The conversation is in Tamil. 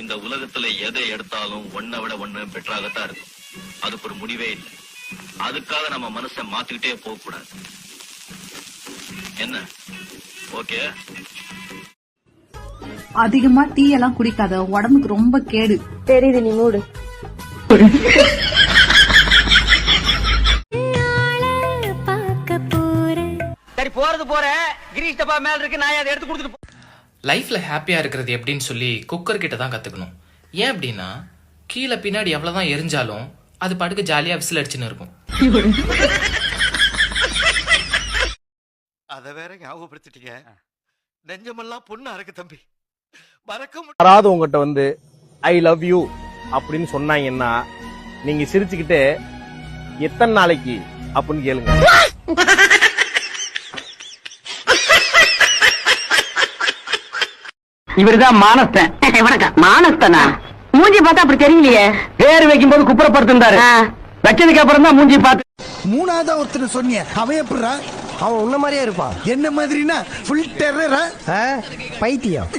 இந்த உலகத்துல எதை எடுத்தாலும் ஒன்னை விட ஒண்ணு பெட்டராகத்தான் இருக்கும். அதுக்கு ஒரு முடிவே இல்லை. அதுக்காக நம்ம மனசை மாத்திக்கிட்டே போக கூடாது. என்ன? ஓகே? அதிகமா டீ எல்லாம் குடிக்காத. உடம்புக்கு ரொம்ப கேடு. தெரியுது நீ மூடு. சரி போறது போற கிரீஷ் டப்பா மேல இருக்கு. நான் அதை எடுத்து கொடுத்துட்டு போ- லைஃப்பில் ஹாப்பியாக இருக்கிறது எப்படின்னு சொல்லி குக்கர் கிட்ட தான் கற்றுக்கணும் ஏன் அப்படின்னா கீழே பின்னாடி எவ்வளோதான் எரிஞ்சாலும் அது பாட்டுக்கு ஜாலியாக விசில் அடிச்சுன்னு இருக்கும். அத வேற ஞாபகப்படுத்திட்டீங்க. நெஞ்சமெல்லாம் பொண்ணு அறக்கு தம்பி. மறக்க முடியாது யாராவது உங்ககிட்ட வந்து ஐ லவ் யூ அப்படின்னு சொன்னாங்கன்னா நீங்க சிரிச்சுக்கிட்டு எத்தனை நாளைக்கு? அப்படின்னு கேளுங்க. இவருதான் மானஸ்தன். வணக்கம். மானஸ்தனா? மூஞ்சி பார்த்தா அப்படி தெரியலையே. பேர் வைக்கும் போது குப்புறப்படுத்திருந்தாரு வச்சதுக்கு அப்புறம் தான் மூஞ்சி பார்த்து மூணாவதா ஒருத்தர் சொன்னிய. அவன் எப்படிடா அவன் உன்ன மாதிரியே இருப்பான். என்ன மாதிரினா ஃபுல் டெரரா பைத்தியம்.